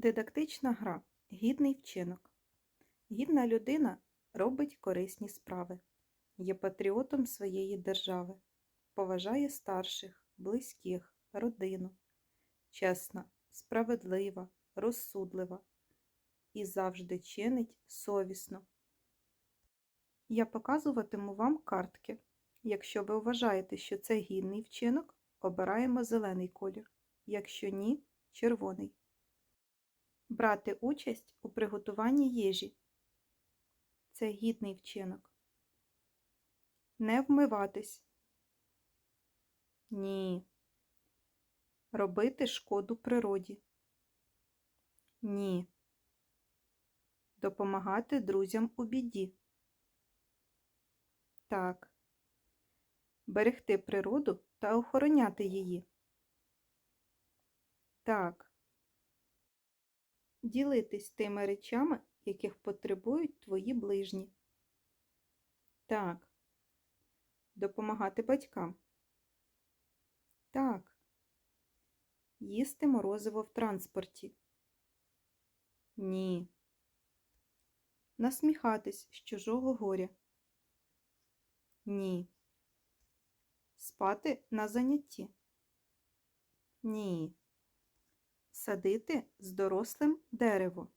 Дидактична гра. Гідний вчинок. Гідна людина робить корисні справи, є патріотом своєї держави, поважає старших, близьких, родину, чесна, справедлива, розсудлива і завжди чинить совісно. Я показуватиму вам картки. Якщо ви вважаєте, що це гідний вчинок, обираємо зелений колір, якщо ні червоний. Брати участь у приготуванні їжі. Це гідний вчинок. Не вмиватись. Ні. Робити шкоду природі. Ні. Допомагати друзям у біді. Так. Берегти природу та охороняти її. Так. Ділитись тими речами, яких потребують твої ближні. Так. Допомагати батькам. Так. Їсти морозиво в транспорті. Ні. Насміхатись з чужого горя. Ні. Спати на занятті. Ні. Садити з дорослим дерево.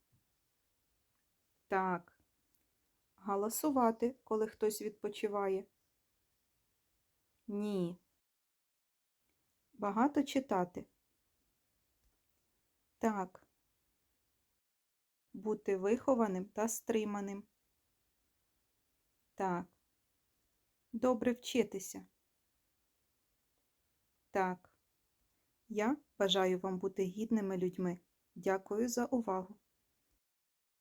Так. Галасувати, коли хтось відпочиває. Ні. Багато читати. Так. Бути вихованим та стриманим. Так. Добре вчитися. Так. Я бажаю вам бути гідними людьми. Дякую за увагу!